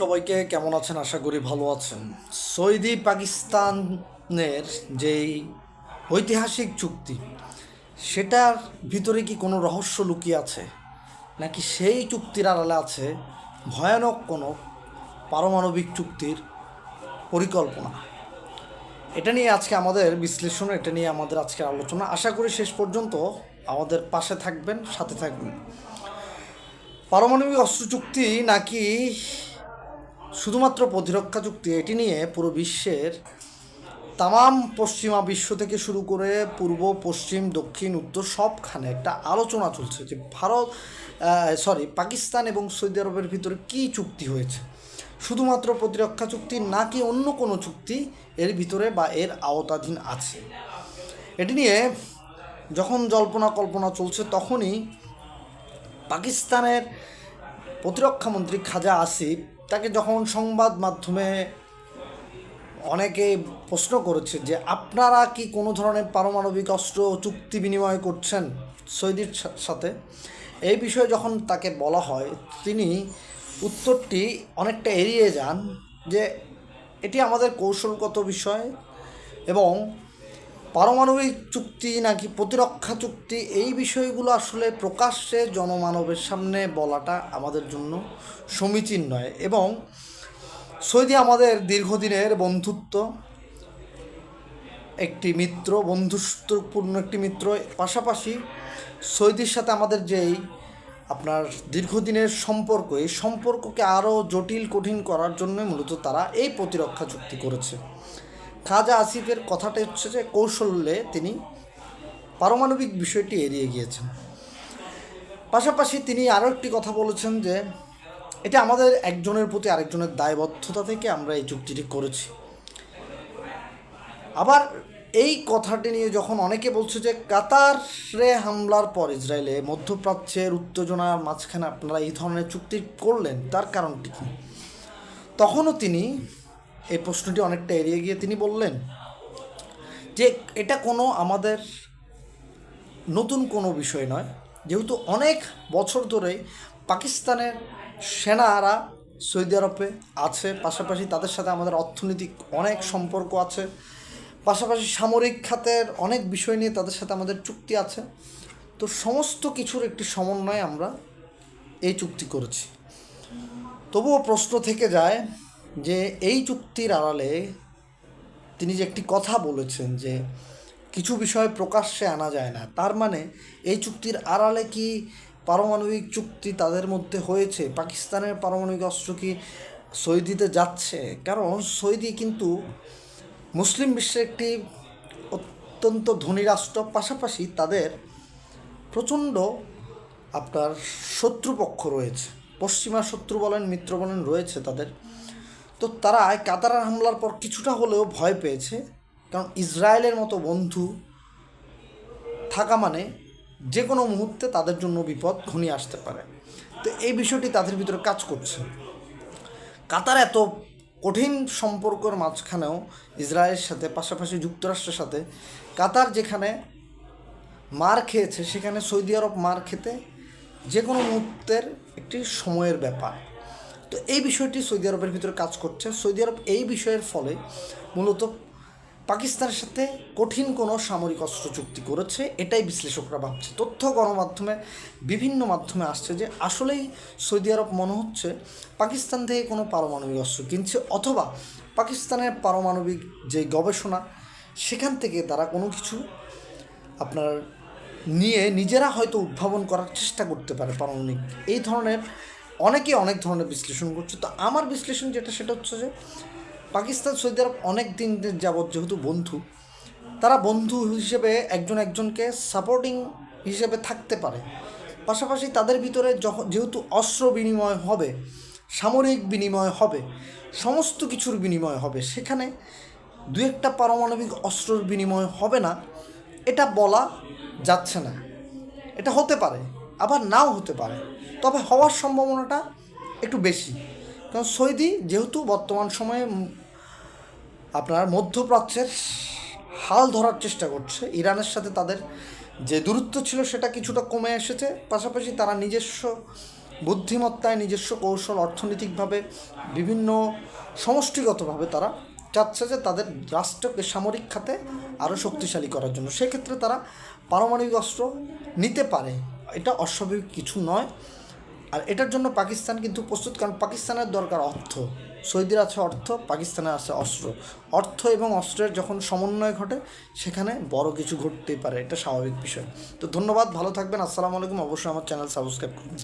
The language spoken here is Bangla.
সবাইকে কেমন আছেন? আশা করি ভালো আছেন। সৌদি পাকিস্তানের যেই ঐতিহাসিক চুক্তি, সেটার ভিতরে কি কোনো রহস্য লুকিয়ে আছে? নাকি সেই চুক্তির আড়ালে আছে ভয়ানক কোনো পারমাণবিক চুক্তির পরিকল্পনা? এটা নিয়ে আজকে আমাদের বিশ্লেষণ, এটা নিয়ে আমাদের আজকের আলোচনা। আশা করি শেষ পর্যন্ত আমাদের পাশে থাকবেন, সাথে থাকবেন। পারমাণবিক অস্ত্র চুক্তি নাকি শুধুমাত্র প্রতিরক্ষা চুক্তি, এটি নিয়ে পুরো বিশ্বের তাম পশ্চিমা বিশ্ব থেকে শুরু করে পূর্ব, পশ্চিম, দক্ষিণ, উত্তর সবখানে একটা আলোচনা চলছে যে ভারত সরি পাকিস্তান এবং সৌদি আরবের ভিতরে কী চুক্তি হয়েছে। শুধুমাত্র প্রতিরক্ষা চুক্তি নাকি অন্য কোনো চুক্তি এর ভিতরে বা এর আওতাধীন আছে? এটি নিয়ে যখন জল্পনা কল্পনা চলছে তখনই পাকিস্তানের প্রতিরক্ষামন্ত্রী খাজা আসিফ তাকে যখন সংবাদ মাধ্যমে অনেকে প্রশ্ন করেছে যে আপনারা কি কোনো ধরনের পারমাণবিক অস্ত্র চুক্তি বিনিময় করছেন সৌদির সাথে? এই বিষয়ে যখন তাকে বলা হয়, তিনি উত্তরটি অনেকটা এড়িয়ে যান যে এটি আমাদের কৌশলগত বিষয় এবং পারমাণবিক চুক্তি নাকি প্রতিরক্ষা চুক্তি, এই বিষয়গুলো আসলে প্রকাশ্যে জনমানবের সামনে বলাটা আমাদের জন্য সমীচীন নয়। এবং সৌদি আমাদের দীর্ঘদিনের বন্ধুত্ব, একটি মিত্র, বন্ধুত্বপূর্ণ একটি মিত্র। পাশাপাশি সৌদির সাথে আমাদের যেই আপনার দীর্ঘদিনের সম্পর্ক, এই সম্পর্ককে আরও জটিল, কঠিন করার জন্য মূলত তারা এই প্রতিরক্ষা চুক্তি করেছে। খাজা আসিফের কথাটা হচ্ছে যে কৌশলে তিনি পারমাণবিক বিষয়টি এড়িয়ে গিয়েছেন। পাশাপাশি তিনি আরও একটি কথা বলেছেন যে এটা আমাদের একজনের প্রতি আরেকজনের দায়বদ্ধতা থেকে আমরা এই চুক্তিটি করেছি। আবার এই কথাটি নিয়ে যখন অনেকে বলছে যে কাতারে হামলার পর ইসরায়েলে মধ্যপ্রাচ্যের উত্তেজনার মাঝখানে আপনারা এই ধরনের চুক্তি করলেন, তার কারণটি কী? তখনও তিনি এই প্রশ্নটি অনেকটা এড়িয়ে গিয়ে তিনি বললেন যে এটা কোনো আমাদের নতুন কোনো বিষয় নয়। যেহেতু অনেক বছর ধরেই পাকিস্তানের সেনারা সৌদি আরবে আছে, পাশাপাশি তাদের সাথে আমাদের অর্থনৈতিক অনেক সম্পর্ক আছে, পাশাপাশি সামরিক খাতের অনেক বিষয় নিয়ে তাদের সাথে আমাদের চুক্তি আছে। তো সমস্ত কিছুর একটি সমন্বয়ে আমরা এই চুক্তি করেছি। তবুও প্রশ্ন থেকে যায় যে এই চুক্তির আড়ালে তিনি যে একটি কথা বলেছেন যে কিছু বিষয় প্রকাশ্যে আনা যায় না, তার মানে এই চুক্তির আড়ালে কি পারমাণবিক চুক্তি তাদের মধ্যে হয়েছে? পাকিস্তানের পারমাণবিক অস্ত্র কি সৌদিতে যাচ্ছে? কারণ সৌদি কিন্তু মুসলিম বিশ্বের একটি অত্যন্ত ধনী রাষ্ট্র, পাশাপাশি তাদের প্রচণ্ড আপনার শত্রুপক্ষ রয়েছে। পশ্চিমা শত্রু বলেন, মিত্র বলেন, রয়েছে তাদের। তো তারা কাতারের হামলার পর কিছুটা হলেও ভয় পেয়েছে। কারণ ইসরায়েলের মতো বন্ধু থাকা মানে যে কোনো মুহূর্তে তাদের জন্য বিপদ ঘনিয়ে আসতে পারে। তো এই বিষয়টি তাদের ভিতরে কাজ করছে। কাতার এত কঠিন সম্পর্কের মাঝখানেও ইসরায়েলের সাথে, পাশাপাশি যুক্তরাষ্ট্রের সাথে, কাতার যেখানে মার খেয়েছে, সেখানে সৌদি আরব মার খেতে যে কোনো মুহূর্তের একটি সময়ের ব্যাপার। তো এই বিষয়টি সৌদি আরবের ভিতরে কাজ করছে। সৌদি আরব এই বিষয়ের ফলে মূলত পাকিস্তানের সাথে কঠিন কোনো সামরিক অস্ত্র চুক্তি করেছে, এটাই বিশ্লেষকরা ভাবছে। তথ্য গণমাধ্যমে বিভিন্ন মাধ্যমে আসছে যে আসলেই সৌদি আরব মনে হচ্ছে পাকিস্তান থেকে কোনো পারমাণবিক অস্ত্র কিনছে অথবা পাকিস্তানের পারমাণবিক যে গবেষণা, সেখান থেকে তারা কোনো কিছু আপনার নিয়ে নিজেরা হয়তো উদ্ভাবন করার চেষ্টা করতে পারে পারমাণবিক। এই ধরনের অনেকে অনেক ধরনের বিশ্লেষণ করছে। তো আমার বিশ্লেষণ যেটা, সেটা হচ্ছে যে পাকিস্তান, সৌদি আরব অনেক দিন যাবৎ যেহেতু বন্ধু, তারা বন্ধু হিসেবে একজন একজনকে সাপোর্টিং হিসেবে থাকতে পারে। পাশাপাশি তাদের ভিতরে যখন যেহেতু অস্ত্র বিনিময় হবে, সামরিক বিনিময় হবে, সমস্ত কিছুর বিনিময় হবে, সেখানে দু একটা পারমাণবিক অস্ত্রর বিনিময় হবে না, এটা বলা যাচ্ছে না। এটা হতে পারে, আবার নাও হতে পারে। তবে হওয়ার সম্ভাবনাটা একটু বেশি। কারণ সৌদি যেহেতু বর্তমান সময়ে আপনার মধ্যপ্রাচ্যের হাল ধরার চেষ্টা করছে, ইরানের সাথে তাদের যে দূরত্ব ছিল সেটা কিছুটা কমে এসেছে, পাশাপাশি তারা নিজস্ব বুদ্ধিমত্তায়, নিজস্ব কৌশল, অর্থনৈতিকভাবে বিভিন্ন সমষ্টিগতভাবে তারা চাচ্ছে যে তাদের রাষ্ট্রকে সামরিক খাতে আরও শক্তিশালী করার জন্য। সেক্ষেত্রে তারা পারমাণবিক অস্ত্র নিতে পারে, এটা অস্বাভাবিক কিছু নয়। আর এটার জন্য পাকিস্তান কিন্তু প্রস্তুত, কারণ পাকিস্তানের দরকার অর্থ। সৌদির আছে অর্থ, পাকিস্তানের আছে অস্ত্র। অর্থ এবং অস্ত্রের যখন সমন্বয় ঘটে, সেখানে বড় কিছু ঘটতেই পারে, এটা স্বাভাবিক বিষয়। তো ধন্যবাদ, ভালো থাকবেন, আসসালামু আলাইকুম, অবশ্যই আমার চ্যানেল সাবস্ক্রাইব করুন।